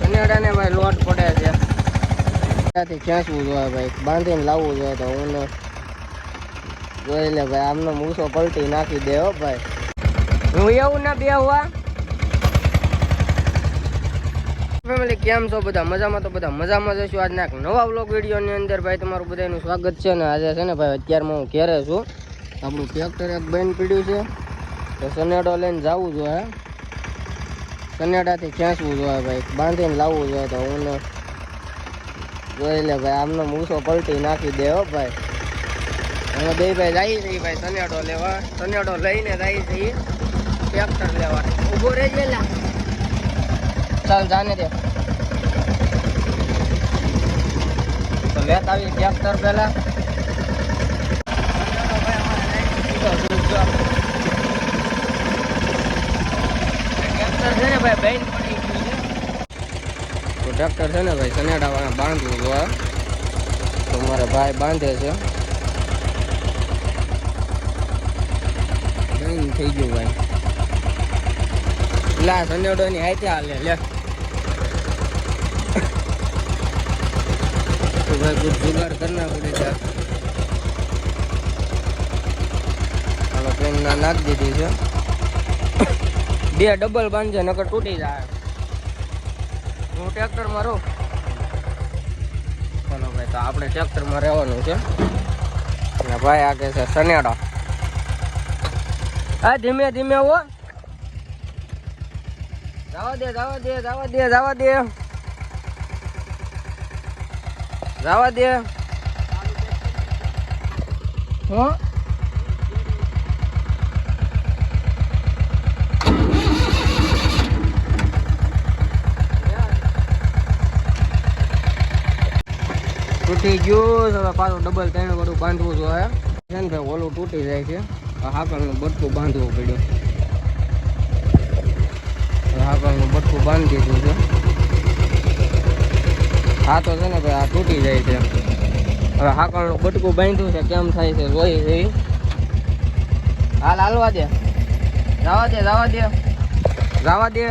કનેડાને ભાઈ લોટ પડે છે. ત્યાંથી ખેંચવું જોઈએ ભાઈ. બાંધીને લાવવું જોઈએ તો હું ભાઈ, આમનો મૂસો પલટી નાખી દે હો ભાઈ. હું એવું ના બે હોવા. ફેમિલી કેમ છો બધા? મજામાં તો બધા મજામાં જશું આજના એક નવા વ્લોગ વિડીયોની અંદર ભાઈ તમારું બધાનું સ્વાગત છે ને આજે છે ને ભાઈ અત્યારમાં હું ઘેરે છું. આપણું ટ્રેક્ટર એક બેન પીડ્યું છે. તો સનેડો લઈને જવું જોઈએ. સનેડાથી ખેંચવું જોઈએ ભાઈ? બાંધીને લાવવું જોઈએ તો હું જોઈ લે ભાઈ, આમનો મૂસો પલટી નાખી દે હો ભાઈ. અમે બે ભાઈ જાય છે ભાઈ સનેડો લેવા. સનેડો લઈને જઈએ છે ટ્રેક્ટર લેવા. ઊભો રહેજે લા. ચાલ જાને દે. તો લેત આવી ટ્રેક્ટર પેલા. ટ્રેક્ટર છે ને ભાઈ, બેન પડી તો ટ્રેક્ટર છે ને ભાઈ સનેડાવાળા બાંધવું જોવા તો મારા ભાઈ બાંધે છે. થઈ ગયું ભાઈ. લા સનેડો ની હાથે હાલે, લે. તો ભાઈ કુછ જુગાડ કરના પડે છે હાલો પેન ના દીધી છે. બે ડબલ બાંધે નકર તૂટી જાય. હું ટ્રેક્ટરમાં રહું. ચલો ભાઈ તો આપણે ટ્રેક્ટરમાં રહેવાનું છે. અને ભાઈ આ કે છે સનેડો હા ધીમે ધીમે હો. જવા દે જવા દે જવા દે જવા દે. જવા દે. હા? તૂટી ગયું હવે પાછું ડબલ ત્રણ વાળું બાંધવું જોઈએ છે ને ભાઈ, ઓલું તૂટી જાય છે. હાકલનું બટકું બાંધવું પડ્યું. હાકલનું બટકું બાંધી દીધું છે. હા તો છે ને ભાઈ, આ તૂટી જાય છે. હવે હાકલનું બટકું બાંધ્યું છે, કેમ થાય છે, જોઈ જઈ. હાલ, હાલવા દે. જવા દે જવા દે. જવા દે.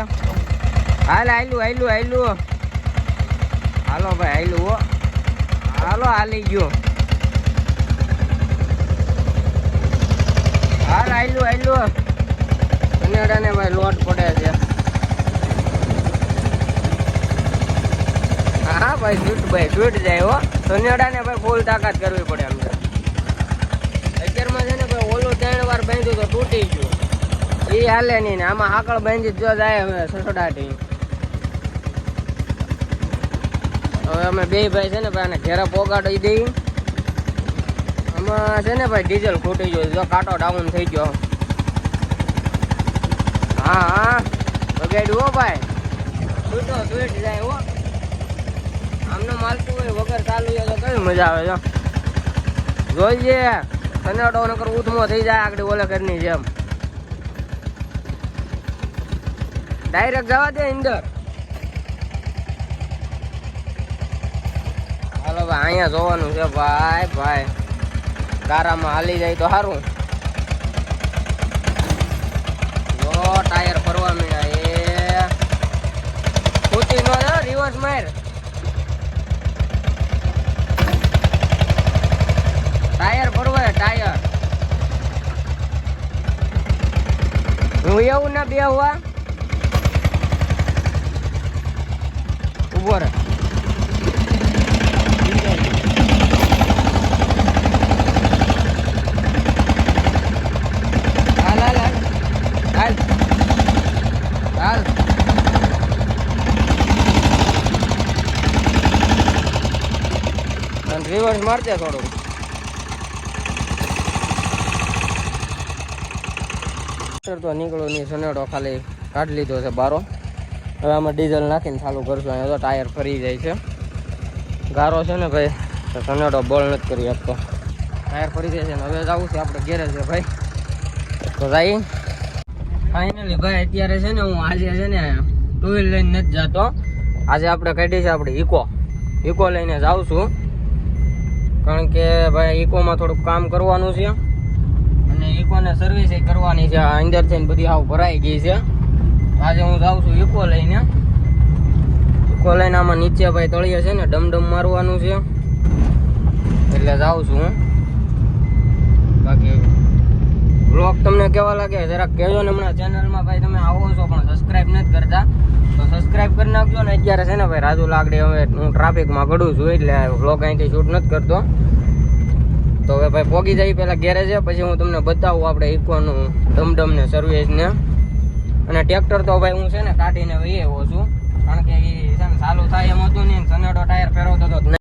હાલ આયલું આયલું આયલું હાલો ભાઈ આયલું હો. હાલો હાલી ગયો. હાલ આયલું આયલું કનેડાને ભાઈ લોટ પડે છે. હા ભાઈ છૂટ ભાઈ છૂટ જાય હો. કનેડાને ભાઈ ફૂલ તાકાત કરવી પડે એમ અત્યારમાં છે ને ભાઈ ઓલું ત્રણ વાર બાંધ્યું તો તૂટી ગયું. એ હાલે નહીં ને આમાં આકળ બાંધી જો જાય સસડાટી. હવે અમે બે ભાઈ છે ને ભાઈ, આને ઘેરા પોગાડી દઈ. આમાં છે ને ભાઈ, ડીઝલ ખૂટી ગયું જો કાંટો ડાઉન થઈ ગયો. હા હા. બગાડ્યું હો ભાઈ. છૂટો સ્વીટ જાય હો. આમને માલતું હોય, વગર ચાલુ હોય તો કઈ મજા આવે, જો. જોઈએ. કનાડો નકર ઉધમો થઈ જાય આગળ ઓલે ઘરની જેમ. ડાયરેક્ટ જવા દે અંદર. હાલો ભાઈ, અહીંયા જોવાનું છે ભાઈ ભાઈ. કારામાં હાલી જાય તો સારું જો, ટાયર ફરવા મળ્યા એ. ખૂટી નો રિવર્સ માર. ટાયર ફરવા ટાયર. હું એવું ના બે હુઆ ઊભો રહે હાલ હાલ હાલ હાલ હાલ અને રિવર્સ મારજે થોડું તો નીકળો નહીં સનેડો ખાલી કાઢી લીધો છે બારો. હવે આમાં ડીઝલ નાખીને ચાલુ કરશું, અહીંયા તો ટાયર ફરી જાય છે. ગારો છે ને ભાઈ, તો સનેડો બોલ નથી કરી શકતો. ટાયર ફરી જાય છે ને, હવે જવું છે આપણે ઘેરે છે ભાઈ. તો ભાઈ ફાઇનલી ભાઈ, અત્યારે છે ને હું આજે છે ને ટુ વ્હીલ લઈને નથી જતો. આજે આપણે કાઢી છે આપણે ઇકો ઇકો લઈને જાઉં છું. કારણ કે ભાઈ ઇકોમાં થોડુંક કામ કરવાનું છે. અને ઇકોને સર્વિસ કરવાની છે. આ થઈને બધી આવ ભરાઈ ગઈ છે. આજે હું જાઉં છું ઇકો લઈને. ઇકો લઈને આમાં નીચે ભાઈ તળિયે છે ને ડમડમ મારવાનું છે. એટલે જાઉં છું હું. બાકી બ્લોગ તમને કેવા લાગે? જરાક કહેજો ને હમણાં ચેનલમાં ભાઈ તમે આવો છો પણ સબસ્ક્રાઇબ નથી કરતા તો સબસ્ક્રાઇબ કરી નાખજો ને અત્યારે છે ને ભાઈ રાજુ લાગડી હવે હું ટ્રાફિકમાં ગડું છું એટલે બ્લોગ અહીંથી શૂટ નથી કરતો. તો હવે ભાઈ પોગી જાય પેલા ગેરેજ પછી હું તમને બતાવું આપણે ઇકોનું ને સર્વિસ ને. અને ટ્રેક્ટર તો ભાઈ હું છે ને કાઢીને વહી આવ્યો છું. કારણ કે એ છે ને ચાલુ થાય એમ હતું નહીં સનેડો ટાયર ફેરવતો હતો.